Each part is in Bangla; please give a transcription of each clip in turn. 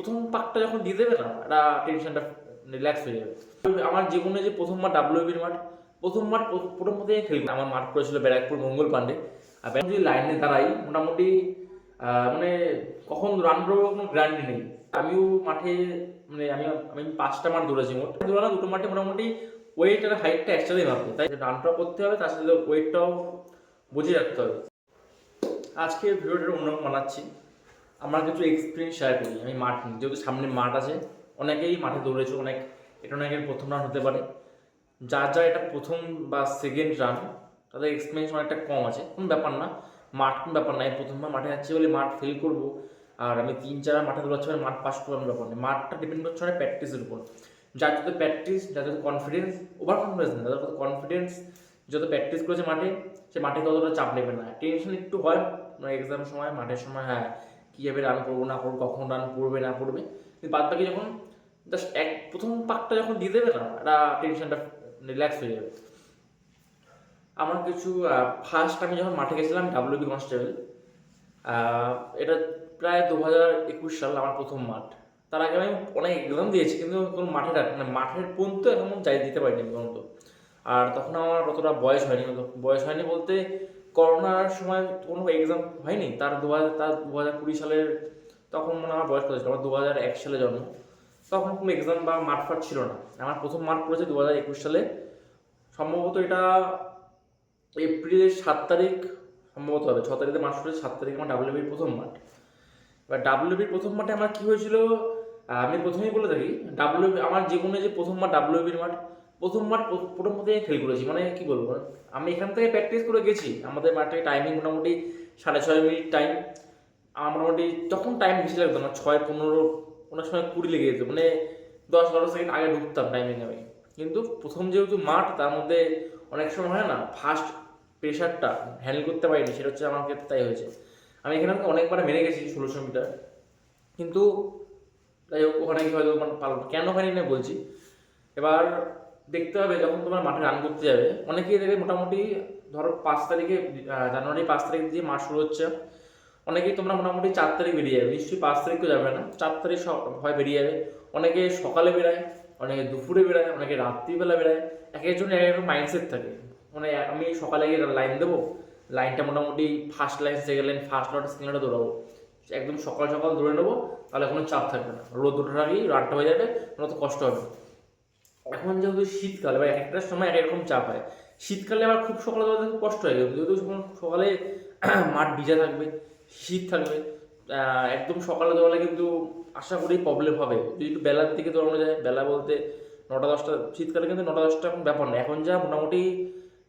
প্রথম পাকটা যখন দিয়ে দেবে না, একটা টেনশনটা রিল্যাক্স হয়ে যাবে। আমার জীবনে যে প্রথমবার ডাব্লিউবির মাঠ প্রথম মাঠ প্রথম মধ্যে খেলি আমার মাঠ করেছিল ব্যারাকপুর মঙ্গল পান্ডে আর যদি লাইনে দাঁড়াই, মোটামুটি মানে কখন রান করব কোনো গ্যারান্টি নেই। আমিও মাঠে মানে আমি আমি পাঁচটা মাঠ দৌড়েছি মোট। দৌড়ানো দুটো মাঠে মোটামুটি ওয়েট আর হাইটটা একসাথেই মাপবে তাই রানটাও করতে হবে, তার সাথে ওয়েটটাও বুঝে রাখতে হবে। আজকে ভিডিওটা অন্যরকম বানাচ্ছি। আমার কিছু এক্সপিরিয়েন্স শেয়ার করি আমি মাঠ যেহেতু সামনে মাঠ আছে, অনেকেই মাঠে দৌড়েছে, অনেক, এটা অনেকের প্রথম রান হতে পারে। যার যা এটা প্রথম বা সেকেন্ড রান তাদের এক্সপিরিয়েন্স অনেকটা কম আছে। কোনো ব্যাপার না, মাঠ কোনো ব্যাপার না। আমি প্রথমবার মাঠে যাচ্ছি বলে মাঠ ফেল করব, আর আমি তিন চার মাঠে দৌড়াচ্ছি মানে মাঠ পাস করব ব্যাপার নেই মাঠটা ডিপেন্ড করছে অনেক প্র্যাকটিসের উপর। যার যত প্র্যাকটিস যার যত কনফিডেন্স ওভার কনফিডেন্স না যাদের কনফিডেন্স যত প্র্যাকটিস করেছে মাঠে, সে মাঠে ততটা চাপ নেবে না। টেনশন একটু হয় মানে এক্সাম সময়, মাঠের সময় হ্যাঁ। কীভাবে রান করব না করব, কখন রান পড়বে না কিন্তু বাদ বাকি যখন জাস্ট এক, প্রথম পাকটা যখন দিয়ে দেবে না, একটা টেনশনটা রিল্যাক্স হয়ে যাবে। আমার কিছু ফার্স্ট আমি যখন মাঠে গেছিলাম ডাব্লিউবি কনস্টেবল এটা প্রায় দু হাজার একুশ সাল আমার প্রথম মাঠ। তার আগে আমি অনেক এক্সাম দিয়েছি, কিন্তু কোনো মাঠে মানে মাঠের পর্যন্ত এখন যাই, দিতে পারিনি পর্যন্ত আর তখন আমার অতটা বয়স হয়নি বয়স হয়নি বলতে করোনার সময় কোনো এক্সাম হয়নি, তার দু হাজার, তার দু হাজার কুড়ি সালের তখন মনে আমার বয়স কত ছিল? আমার দু হাজার এক সালে জন্ম। তখন কোনো এক্সাম বা মাঠ ছিল না। আমার প্রথম মাঠ পড়েছে দু হাজার একুশ সালে। সম্ভবত এটা এপ্রিলের সাত তারিখ, সম্ভবত হবে। ছ তারিখে মাঠ পড়েছে, সাত তারিখে আমার ডাব্লিউবির প্রথম মাঠ এবার ডাব্লিউবির প্রথম মাঠে আমার কী হয়েছিল? আমি প্রথমেই বলে থাকি ডাব্লিউবি আমার জীবনে যে প্রথম ডাব্লিউবির মাঠ প্রথম মাঠ প্রথম মধ্যে খেল করেছি। মানে কি বলব? আমি এখান থেকে প্র্যাকটিস করে গেছি। আমাদের মাঠে টাইমিং মোটামুটি সাড়ে ছয় মিনিট টাইম আমার মোটামুটি তখন টাইম বেশি লাগতো না ছয় পনেরো অনেক সময় কুড়ি লেগে যেত। মানে দশ বারো সেকেন্ড আগে ঢুকতাম টাইমিং আমি। কিন্তু প্রথম যেহেতু মাঠ, তার মধ্যে অনেক সময় হয় না ফার্স্ট প্রেশারটা হ্যান্ডেল করতে পারিনি, সেটা হচ্ছে আমার ক্ষেত্রে তাই হয়েছে। আমি এখানে অনেকবার মেরে গেছি ষোলোশো মিটার। কিন্তু যাই হোক, ওখানে কি হয়তো মানে পারলাম কেন হয়নি না বলছি। এবার দেখতে হবে যখন তোমার মাঠে রান করতে যাবে। অনেকেই দেবে মোটামুটি ধরো পাঁচ তারিখে জানুয়ারি পাঁচ তারিখ দিয়ে মাস শুরু হচ্ছে। অনেকেই তোমরা মোটামুটি চার তারিখ বেরিয়ে যাবে। নিশ্চয়ই পাঁচ তারিখ তো যাবে না। চার তারিখ হয় বেরিয়ে যাবে। অনেকে সকালে বেরায়, অনেকে দুপুরে বেরায়, অনেকে রাত্রিবেলা বেরায়। এক একজনের এক এক মাইন্ডসেট থাকে। মানে আমি সকালে গিয়ে লাইন দেবো। লাইনটা মোটামুটি first line second line first lot second লটে দৌড়াবো। একদম সকাল সকাল দৌড়ে নেব, তাহলে কোনো চাপ থাকবে না। রোদ ওঠার আগেই রানটা হয়ে যাবে, কোনো তো কষ্ট হবে না। এখন যেহেতু শীতকাল বা এক একটা সময় এক এক রকম চাপ হয়। শীতকালে আবার খুব সকালে দৌড়াতে খুব কষ্ট হয়ে হয় যেহেতু সকালে মাঠ ভিজা থাকবে, শীত থাকবে একদম সকালে দৌড়ালে কিন্তু আশা করি প্রবলেম হবে। যদি একটু বেলার দিকে দৌড়ানো যায়, বেলা বলতে নটা, দশটা, শীতকালে কিন্তু নটা, দশটা এখন ব্যাপার না। এখন যা মোটামুটি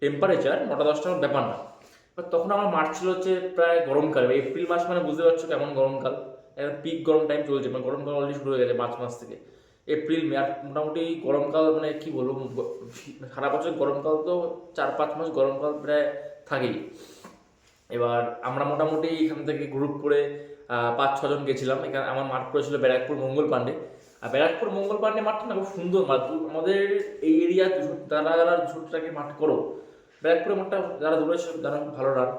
টেম্পারেচার নটা, দশটা এখন ব্যাপার না। এবার তখন আমার মাঠ ছিল হচ্ছে প্রায় গরমকাল এপ্রিল মাস মানে বুঝতে পারছ কেমন গরমকাল। পিক গরম টাইম চলছে মানে গরমকাল অলরেডি শুরু হয়ে গেছে মার্চ মাস থেকে। এপ্রিল, মে, আর মোটামুটি গরমকাল মানে কি বলব সারা বছর গরমকাল তো চার পাঁচ মাস গরমকাল প্রায় থাকেই। এবার আমরা মোটামুটি এখান থেকে গ্রুপ করে পাঁচ, ছজন গেছিলাম। এখানে আমার মাঠ পড়েছিল ব্যারাকপুর মঙ্গল পান্ডে আর ব্যারাকপুর মঙ্গল পান্ডে মাঠটা না খুব সুন্দর মাঠ। আমাদের এই এরিয়া যারা যারা দুশোটাকে মাঠ করো, ব্যারাকপুরের মাঠটা যারা দৌড়েছে যারা ভালো রান।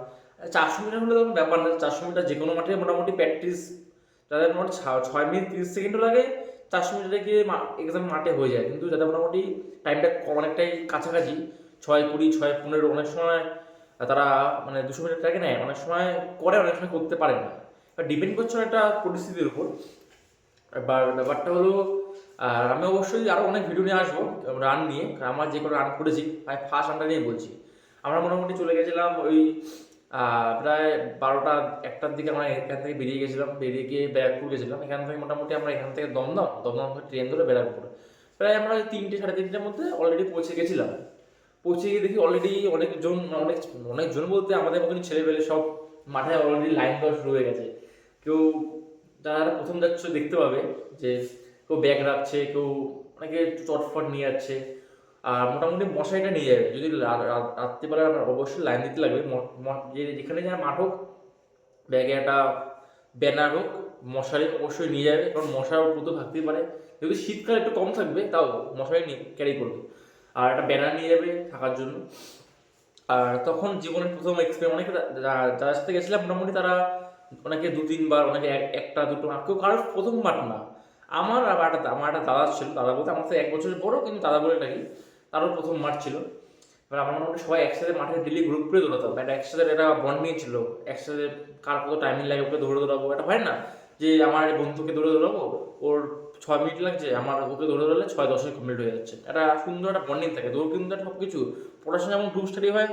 চারশো মিটার হলে ব্যাপার না। চারশো মিটার যে কোনো মাঠে মোটামুটি প্র্যাকটিস যাদের মোটামুটি ছ- ছয় মিনিট তিরিশ সেকেন্ডও লাগে চারশো মিটারে গিয়ে এক্সাম মাঠে হয়ে যায়। কিন্তু যাদের মোটামুটি টাইমটা অনেকটাই কাছাকাছি, ছয় কুড়ি, ছয় পনেরো অনেক সময় তারা মানে দুশো মিটারটাকে নেয়। অনেক সময় করে, অনেক সময় করতে পারে না। ডিপেন্ড করছে একটা পরিস্থিতির উপর। এবার ব্যাপারটা হলো, আর আমি অবশ্যই আরও অনেক ভিডিও নিয়ে আসব রান নিয়ে। আমার যে কোনো রান করেছি, আমি ফার্স্ট রানটা নিয়ে বলছি। আমরা মোটামুটি চলে গেছিলাম ওই প্রায় বারোটা, একটার দিকে আমরা এখান থেকে বেরিয়ে গেছিলাম, বেরিয়ে গিয়ে ব্যারাকপুর গেছিলাম। এখান থেকে মোটামুটি আমরা এখান থেকে দমদম দমদম থেকে ট্রেন ধরে ব্যারাকপুর। প্রায় আমরা তিনটে, সাড়ে তিনটের মধ্যে অলরেডি পৌঁছে গেছিলাম। পৌঁছে গিয়ে দেখি অলরেডি অনেকজন অনেক, অনেকজন বলতে আমাদের মতন ছেলেপেলে সব মাঠে অলরেডি লাইন দেওয়া শুরু হয়ে গেছে। কেউ যারা প্রথম যাচ্ছে দেখতে পাবে যে কেউ ব্যাগ রাখছে, কেউ অনেকে চটফট নিয়ে যাচ্ছে। আর মোটামুটি মশারিটা নিয়ে যাবে। যদি রাত্রিবেলা আপনার অবশ্যই লাইন দিতে লাগবে। যেখানে যা মাঠ হোক, ব্যাগে একটা ব্যানার হোক, মশারি অবশ্যই নিয়ে যাবে। কারণ মশার উপদ্রব থাকতেই পারে। যদি শীতকাল একটু কম থাকবে, তাও মশারি নিয়ে ক্যারি করবে। আর একটা ব্যানার নিয়ে যাবে থাকার জন্য। আর তখন জীবনের প্রথম এক্সপিরিয়েন্স অনেকে যা- যা- যার সাথে গেছিলাম, মোটামুটি তারা অনেকে দু তিনবার, অনেকে এক- একটা, দুটো আর কেউ কারোর প্রথম মাঠ না। আমার একটা আমার একটা দাদা ছিল। দাদা বলতে আমার থেকে এক বছরের বড়, কিন্তু দাদা বলে ডাকি। তারও প্রথম মাঠ ছিল। এবার আমরা মোটামুটি সবাই একসাথে মাঠে ডেলি গ্রুপ করে দৌড়াতাম। একটা একসাথে একটা বন্ডিং ছিল। একসাথে কার কত টাইমিং লাগে ওকে দৌড়ে দৌড়াবো। এটা হয় না যে আমার বন্ধুকে দৌড়ে দৌড়াবো, ওর ছয় মিনিট লাগছে, আমার ওকে দৌড়ে দৌড়ালে ছয় দশে কমপ্লিট হয়ে যাচ্ছে। একটা সুন্দর একটা বন্ডিং থাকে। দৌড় কিন্তু সব কিছু পড়াশোনা যেমন গ্রুপ স্টাডি হয়,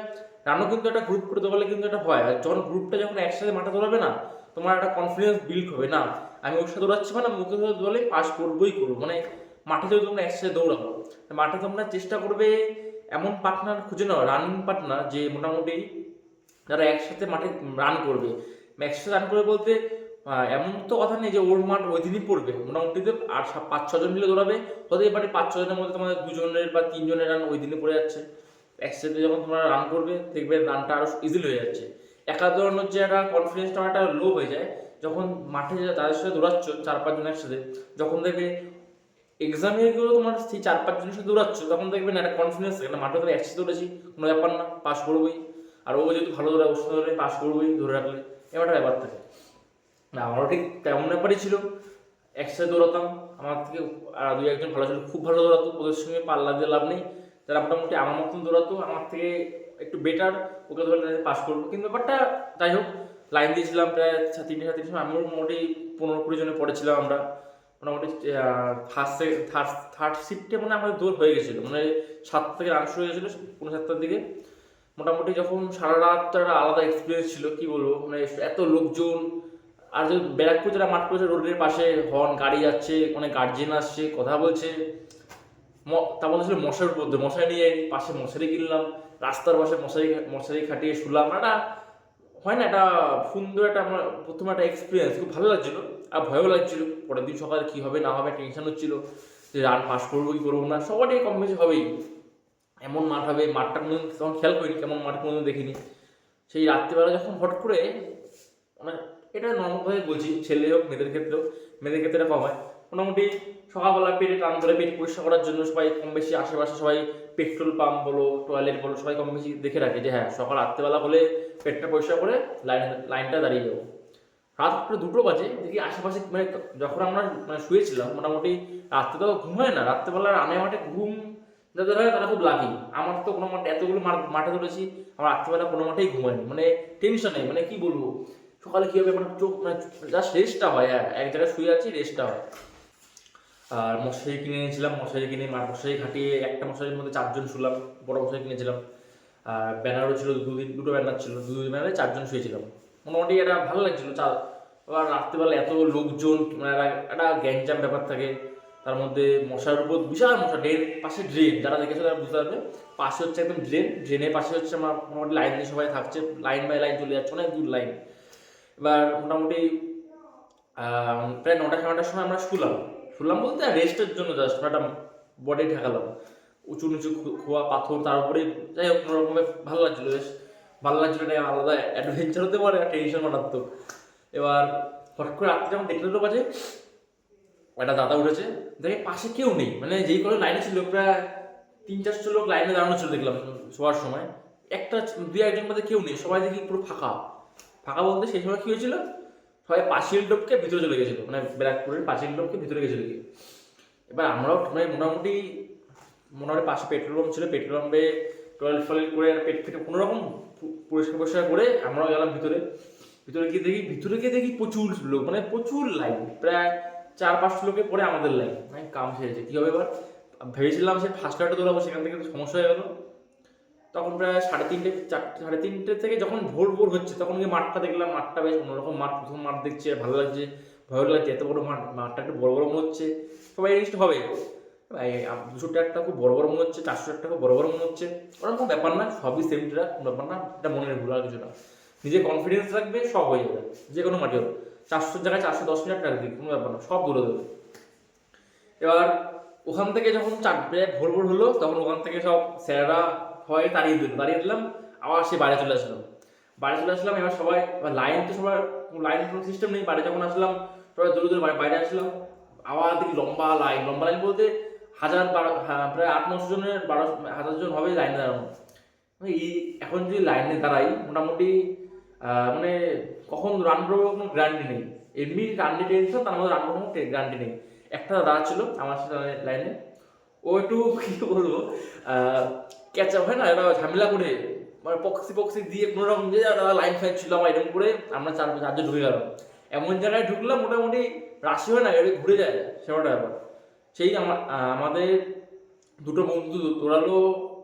রানও কিন্তু একটা গ্রুপ করে দৌড়ালে কিন্তু এটা হয়। আর যখন গ্রুপটা যখন একসাথে মাঠে দৌড়াবে না, তোমার একটা কনফিডেন্স বিল্ড হবে। না, আমি ওর সাথে দৌড়াচ্ছি মানে মুখে দৌড়ালে পাস করবোই করব। মানে মাঠে যদি তোমরা একসাথে দৌড়াবো মাঠে তোমরা চেষ্টা করবে এমন পার্টনার খুঁজে নাও রানিং পার্টনার যে মোটামুটি যারা একসাথে মাঠে রান করবে। একসাথে রান করবে বলতে এমন তো কথা নেই যে ওর মাঠ ওই দিনই পড়বে। মোটামুটি আর পাঁচ ছজন মিলে দৌড়াবে। হতে পারে পাঁচ ছজনের মধ্যে তোমাদের দুজনের বা তিনজনের রান ওই দিনে পড়ে যাচ্ছে। একসাথে যখন তোমরা রান করবে, দেখবে রানটা আরও ইজিলি হয়ে যাচ্ছে। একা দৌড়ানোর যে একটা কনফিডেন্সটা একটা লো হয়ে যায়। যখন মাঠে তাদের সাথে দৌড়াচ্ছ, চার পাঁচজন একসাথে, যখন দেখবে এক্সামে গিয়েও তোমার সেই চার পাঁচ জনের সাথে দৌড়াচ্ছ, তখন দেখবে না একটা কনফিডেন্স থাকে না। মাঠে তো একসাথে দৌড়েছি, কোনো ব্যাপার না পাস করবোই। আর ও যেহেতু ভালো দৌড়ায়, ওর সাথে দৌড়ে পাস করবোই, ধরে রাখলে। এবার একটা ব্যাপার থাকে। না, আমারও ঠিক তেমন ব্যাপারই ছিল। একসাথে দৌড়াতাম। আমার থেকে আর দুই একজন ভালো ছিল, খুব ভালো দৌড়াতো। ওদের সঙ্গে পাল্লা দিয়ে লাভ নেই। যারা মোটামুটি আমার মতন দৌড়াতো, আমার থেকে একটু বেটার ওকে ধরলে পাস করব। কিন্তু ব্যাপারটা যাই হোক লাইন দিয়েছিলাম প্রায় তিনটে সাড়ে তিনটে আমিও মোটামুটি পনেরো কুড়ি জনে পড়েছিলাম আমরা। মোটামুটি ফার্স্ট থার্ড থার্ড শিফটে মানে আমাদের দৌড় হয়ে গেছিল। মানে সাত থেকে রান শুরু গেছিল পনেরো সাতটার দিকে। মোটামুটি যখন সারা রাত তো একটা আলাদা এক্সপিরিয়েন্স ছিল, কি বলব? মানে এত লোকজন, আর যে ব্যারাকপুর যারা মাঠ করেছে রোডের পাশে হর্ন, গাড়ি যাচ্ছে অনেক গার্জেন আসছে, কথা বলছে। তার মধ্যে ছিল মশার মধ্যে মশারি নিয়ে পাশে মশারি কিনলাম, রাস্তার পাশে মশারি মশারি খাটিয়ে শুলাম একটা হয় না, একটা সুন্দর একটা, আমার প্রথম একটা এক্সপিরিয়েন্স খুব ভালো লাগছিল। আর ভয়ও লাগছিল। পরের দিন সকালে কী হবে, না হবে টেনশন হচ্ছিল যে রান পাস করব কি করব না, সবারই কম বেশি হবেই। এমন মাঠ হবে, মাঠটা কোনোদিন তখন খেয়াল করিনি, কেমন মাঠ কোনোদিন দেখিনি। সেই রাত্রিবেলা যখন হট করে মানে এটা নর্মালভাবে বলছি, ছেলে হোক, মেয়েদের ক্ষেত্রেও মেয়েদের ক্ষেত্রে কম হয়। মোটামুটি সকালবেলা পেটে টান ধরে পেট পরিষ্কার করার জন্য সবাই কম বেশি আশেপাশে সবাই পেট্রোল পাম্প বলো, টয়লেট বলো, সবাই কম বেশি দেখে রাখে যে হ্যাঁ সকাল রাত্রেবেলা হলে পেটটা পরিষ্কার করে লাইন, লাইনটা দাঁড়িয়ে যাব। রাত করে দুটো বাজে, দেখি আশেপাশে মানে যখন আমরা মানে শুয়েছিলাম, মোটামুটি রাত্রে তো ঘুম হয় না রাত্রেবেলা রানে মাঠে ঘুম, যাদের হয় তারা খুব লাকি আমার তো কোনো মাঠে এতগুলো মাঠ- ধরেছি, আমার রাত্রেবেলা কোনো মাঠেই ঘুমায়নি মানে টেনশন মানে কি বলব? সকালে কি হবে? মানে চোখ মানে জাস্ট রেস্টটা হয় হ্যাঁ এক জায়গায় শুয়ে আছি রেস্টটা হয়। আর মশারি কিনে এনেছিলাম, মশারি কিনে মশারি খাটিয়ে একটা মশারির মধ্যে চারজন শুলাম, বড় মশারি কিনেছিলাম। আর ব্যানারও ছিল দুদিন দুটো ব্যানার ছিল দুদিন ব্যানারে চারজন শুয়েছিলাম। মোটামুটি এটা ভালো লাগছিল চা আবার রাত্রিবেলা এত লোকজন মানে একটা- গ্যাংজাম ব্যাপার থাকে। তার মধ্যে মশার উপর বিশাল মশা, ড্রেন, পাশে ড্রেন, যারা দেখেছ তারা বুঝতে পারবে। পাশে হচ্ছে একদম ড্রেন, ড্রেনের পাশে হচ্ছে আমার মোটামুটি লাইন দিয়ে সবাই থাকছে, লাইন বাই লাইন চলে যাচ্ছে, অনেক দূর লাইন। এবার মোটামুটি প্রায় নটা সাড়ে নটার সময় আমরা শুলাম। শুলাম বলতে রেস্টের জন্য জাস্ট একটা বডি ঠেকালাম উঁচু নিচু খোয়া পাথর, তার উপরে যাই হোক কোনো রকমের ভালো লাগছিল, বেশ। ভালো লাগছিল এটা আলাদা অ্যাডভেঞ্চার হতে পারে টেনশন মারাত্মক এবার হট করে রাত্রে যখন দেখতে দুটো বাজে, একটা দাদা উঠেছে, দেখে পাশে কেউ নেই। মানে যেই করে লাইনে ছিল, প্রায় তিন চারশো লোক লাইনে দাঁড়ানো ছিল দেখলাম শোয়ার সময়। একটা দুই একজন মধ্যে কেউ নেই, সবাই দেখি পুরো ফাঁকা। ফাঁকা বলতে সেই সময় কি হয়েছিল, সবাই পাঁচিল ডোবকে ভিতরে চলে গেছিল মানে ব্যারাকপুরের পাঁচিল ডোবকে ভিতরে গেছিল কি এবার আমরাও মানে মোটামুটি মোটামুটি পাশে পেট্রোল পাম্প ছিল পেট্রোল পাম্পে টয়লেট ফয়েলেট করে পেট ফেটে কোনো রকম পরিষ্কার পরিষ্কার করে আমরাও গেলাম ভিতরে। ভিতরে গিয়ে দেখি, ভিতরে গিয়ে দেখি প্রচুর লোক মানে প্রচুর লাইন, প্রায় চার পাঁচশো লোকে পরে আমাদের লাইন। মানে কাম সেরেছে, কী হবে এবার? ভেবেছিলাম সে ফার্স্ট কার্ডে দৌড়াবো, সেখান থেকে সমস্যা হয়ে গেলো। তখন প্রায় সাড়ে তিনটে চারটে সাড়ে তিনটে থেকে যখন ভোর ভোর হচ্ছে, তখন গিয়ে মাঠটা দেখলাম, মাঠটা বেশ অন্যরকম মাঠ, প্রথম মাঠ দেখছে, আর ভালো লাগছে ভয় লাগছে, এত বড় মাঠ, মাঠটা একটু বড় বড় মনে হচ্ছে। সবাই জিনিসটা হবে। দুশো টাকা খুব বড় বড় মনে হচ্ছে, চারশো টাকা খুব বড় বড় মনে হচ্ছে। ওরকম ব্যাপার না, সবই সেম ব্যাপার না, এটা মনে ভুল আর কিছু না। নিজে কনফিডেন্স রাখবে, সব হয়ে যাবে, যে কোনো মাটি হোক চারশোর জায়গায় চারশো দশ মিনিট রাখবি, কোনো ব্যাপার না, সব দূরে দেবে। এবার ওখান থেকে যখন চারটে ভোর ভোর হলো, তখন ওখান থেকে সব স্যারেরা সবাই তাড়িয়ে দিল, তাড়িয়ে দিলাম, আবার সে বাড়ি চলে আসলাম। বাড়ি চলে আসলাম, এবার সবাই লাইন তো সবার লাইন কোনো সিস্টেম নেই, বাড়ি যখন আসলাম, সবাই দূরে দূরে বাইরে আসলাম। আবার দেখি লম্বা লাইন লম্বা লাইন বলতে হাজার বারো প্রায় আট, নশো জনের, বারো, হাজার জন হবে লাইনে দাঁড়ানো। মানে এই, এখন যদি লাইনে দাঁড়াই, মোটামুটি মানে কখন রান করব কোনো গ্যারান্টি নেই। এমনি রানটি টেনশন তার মধ্যে রান করব গ্যারান্টি নেই। একটা দাদা ছিল আমার সাথে লাইনে ও একটু কি বলব ক্যাচআপ হয় না এটা ঝামেলা করে মানে পক্সি পক্সি দিয়ে কোনো রকম যে লাইন ফাইন ছিল আমার, এরকম করে আমরা চার, চারজন ঢুকে গেলাম। এমন জায়গায় ঢুকলাম, মোটামুটি রাশি হয় না এটা ঘুরে যায় সেটা ব্যাপার। সেই আমাদের দুটো বন্ধু দৌড়ালো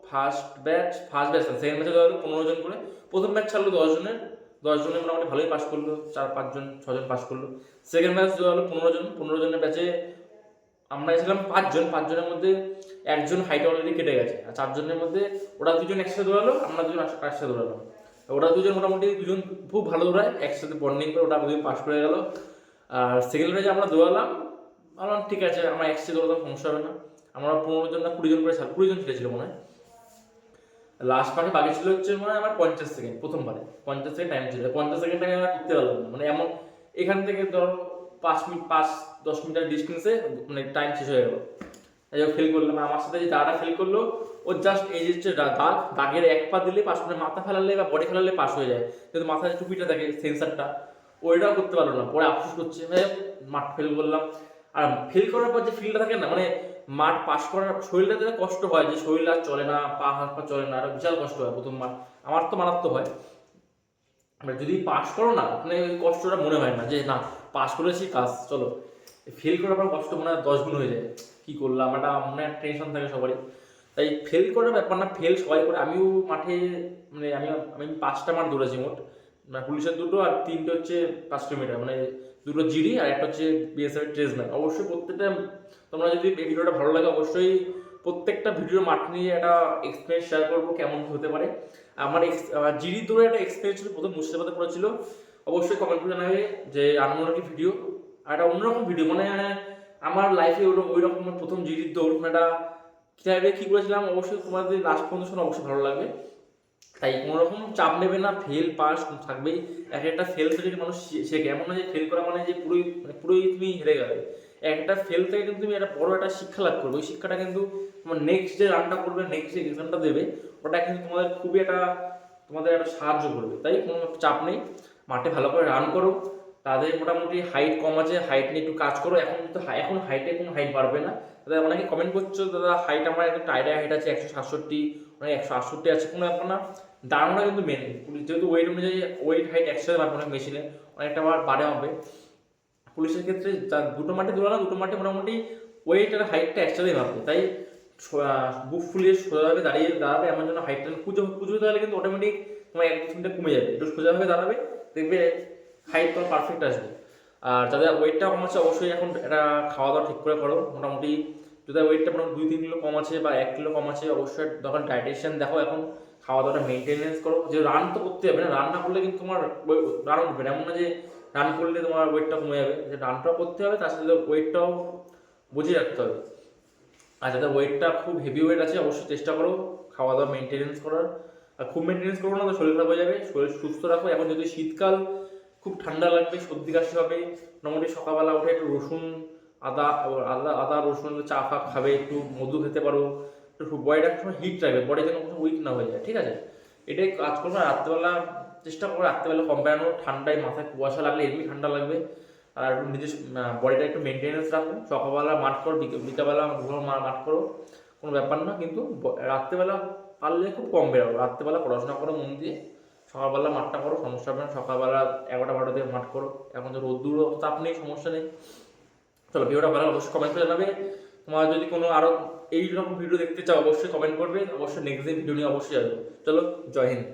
first batch first batch second ব্যাচে দৌড়ালো পনেরো জন করে। প্রথম ব্যাচ ছাড়লো দশ জনের দশ জনের মোটামুটি ভালোই পাস করল, চার পাঁচজন ছজন পাস করল। সেকেন্ড ব্যাচ দৌড়ালো পনেরো জন, পনেরো জনের ব্যাচে আমরা এসেছিলাম পাঁচজন পাঁচজনের মধ্যে একজন হাইট অলরেডি কেটে গেছে, আর চারজনের মধ্যে ওরা দুজন একসাথে দৌড়ালো, আমরা দুজন একসাথে দৌড়ালাম। ওরা দুজন মোটামুটি দুজন খুব ভালো দৌড়ায়, একসাথে বন্ডিং করে ওটা দুজন পাস করে গেল। আর সেকেন্ড ব্যাচে আমরা দৌড়ালাম বললাম, ঠিক আছে, আমার আমরা একসাথে দৌড়াতাম সমস্যা হবে না। আমরা পনেরো জন না কুড়ি জন করে ছাড়, কুড়ি জন ছেড়েছিল মনে হয়। লাস্ট পার্টে বাকি ছিল হচ্ছে মানে আমার পঞ্চাশ সেকেন্ড প্রথমবারে। পঞ্চাশ সেকেন্ড টাইম ছিল। পঞ্চাশ সেকেন্ড টাইম আমরা করতে পারলাম না। মানে এমন, এখান থেকে ধরো পাঁচ মিনিট, পাঁচ, দশ মিনিটের ডিস্টেন্সে মানে টাইম শেষ হয়ে গেল। তাই ফেল করলাম। আমার সাথে যে দাদাটা ফেল করল, ও জাস্ট এই যে দাগ, দাগের এক পা দিলে পাস মানে মাথা ফেলালে বা বডি ফেলালে পাস হয়ে যায়। কিন্তু মাথায় যে টুপিটা থাকে সেন্সারটা ওইটাও করতে পারল না। পরে আফসোস করছে মাঠ ফেল করলাম। আর ফেল করার পর যে ফিলটা থাকে না মানে মাঠ পাস করার শরীরটাতে একটা কষ্ট হয়, যে শরীর আর চলে না, পা হাত পা চলে না, আর বিশাল কষ্ট হয় প্রথম মাঠ। আমার তো মারাত্মক হয়। মানে যদি পাস করো না মানে ওই কষ্টটা মনে হয় না, যে না, পাস করেছি, কাজ, চলো। ফেল করার পর কষ্ট মনে হয় দশ গুণ হয়ে যায়। কি করলাম? একটা মনে হয় টেনশন থাকে সবারই। তাই ফেল করার ব্যাপার না ফেল সবাই করে। আমিও মাঠে মানে আমি আমি পাঁচটা মাঠ দৌড়েছি মোট। মানে পুলিশের দুটো আর তিনটে হচ্ছে পাঁচ কিলোমিটার মানে দুটো জিডি আর একটা হচ্ছে বিএসএফ ট্রেসম্যান অবশ্যই প্রত্যেকটা, তোমরা যদি এই ভিডিওটা ভালো লাগে, অবশ্যই প্রত্যেকটা ভিডিওর মাঠ নিয়ে একটা এক্সপিরিয়েন্স শেয়ার করব কেমন হতে পারে। আমার জিডি দৌড়ে একটা এক্সপিরিয়েন্স ছিল, প্রথম মুর্শিদাবাদে পড়েছিল। অবশ্যই কমেন্ট করে জানাবে যে আনন্দনাকি ভিডিও আর একটা অন্যরকম ভিডিও মানে আমার লাইফে ওই রকম প্রথম জিডির দৌড় মানে একটা কীভাবে কী করেছিলাম, অবশ্যই তোমাদের লাস্ট পর্যন্ত শোনা, অবশ্যই ভালো লাগবে। তাই কোনো রকম চাপ নেবে না ফেল পাস থাকবেই। এক একটা ফেল থেকে মানুষ শেখে, এমন না যে ফেল করা মানে যে পুরোই মানে পুরোই তুমি হেরে গেলে। একটা ফেল থেকে কিন্তু তুমি একটা বড় একটা শিক্ষা লাভ করবে। ওই শিক্ষাটা কিন্তু তোমার নেক্সট যে রানটা করবে নেক্সট যে এক্সামটা দেবে, ওটা কিন্তু তোমাদের খুবই একটা, তোমাদের একটা সাহায্য করবে। তাই কোনো চাপ নেই। মাঠে ভালো করে রান করো। তাদের মোটামুটি হাইট কম আছে হাইট নিয়ে একটু কাজ করো। এখন তো এখন হাইটে কোনো হাইট বাড়বে না। দাদা, অনেকে কমেন্ট করছ, দাদা হাইট আমার একদম টাইডাই হাইট আছে, একশো সাতষট্টি মানে একশো আটষট্টি আছে। কোনো ব্যাপার না। দাঁড়ানোটা কিন্তু মেন যেহেতু ওয়েট অনুযায়ী ওয়েট হাইট একসাথে মারবে অনেক মেশিনে, অনেকটা আবার বাড়ে হবে পুলিশের ক্ষেত্রে দুটো মাঠে দৌড়ানো দুটো মাঠে মোটামুটি ওয়েট আর হাইটটা একসাথেই মারবে তাই বুক ফুলিয়ে সোজাভাবে দাঁড়িয়ে দাঁড়াবে, এমন জন্য হাইটটা পুজো পুজো দাঁড়ালে কিন্তু অটোমেটিক তোমার এক দু কমে যাবে। একটু সোজাভাবে দাঁড়াবে, দেখবে হাইট তোমার পারফেক্ট আসবে। আর যাদের ওয়েটটা কম আছে, অবশ্যই এখন এটা খাওয়া দাওয়া ঠিক করে করো। মোটামুটি যদি ওয়েটটা মোটামুটি দুই, তিন কিলো কম আছে বা এক কিলো কম আছে, অবশ্যই তখন ডাইটেশন দেখো এখন। খাওয়া দাওয়াটা মেনটেনেন্স করো। যে রান তো করতে হবে না রান না করলে কিন্তু তোমার রান উঠবে না। এমন না যে রান করলে তোমার ওয়েটটা কমে যাবে। যে রানটাও করতে হবে, তার সাথে ওয়েটটাও বুঝে রাখতে হবে। আর যাদের ওয়েটটা খুব হেভি ওয়েট আছে, অবশ্যই চেষ্টা করো খাওয়া দাওয়া মেনটেনেন্স করার। আর খুব মেনটেনেন্স করো না তো শরীর খারাপ হয়ে যাবে। শরীর সুস্থ রাখো। এখন যদি শীতকাল খুব ঠান্ডা লাগবে, সর্দি কাশি হবে, মোটামুটি সকালবেলা উঠে একটু রসুন, আদা আদা আদা, রসুন, চা, ফা খাবে, একটু মধু খেতে পারো। বডিটা সময় হিট রাখবে বডি যেন কোনো উইক না হয়ে যায়, ঠিক আছে? এটাই কাজ করবে রাত্রেবেলা চেষ্টা করো, রাত্রেবেলা কম বেড়ানো, ঠান্ডায় মাথায় কুয়াশা লাগলে এমনি ঠান্ডা লাগবে। আর একটু নিজের বডিটা একটু মেনটেনেন্স রাখো, সকালবেলা মাঠ করো, বিকে- বিকালবেলা ঘুরো মাঠ করো, কোনো ব্যাপার না, কিন্তু রাত্রেবেলা পারলে খুব কম বেরো রাত্রেবেলা পড়াশোনা করো মন দিয়ে, সকালবেলা মাঠটা করো, সমস্যা হবে না, সকালবেলা এগারোটা বারোটা দিয়ে মাঠ করো, এখন তো রোদ্দুরও চাপ নেই, সমস্যা নেই। চলো, ভিডিওটা ভালো অবশ্যই কমেন্ট করে জানাবে। তোমার যদি কোনো আরও এইরকম ভিডিও দেখতে চাও, অবশ্যই কমেন্ট করবে, অবশ্যই নেক্সট ভিডিও নিয়ে অবশ্যই আসবে। চলো, জয় হিন্দ।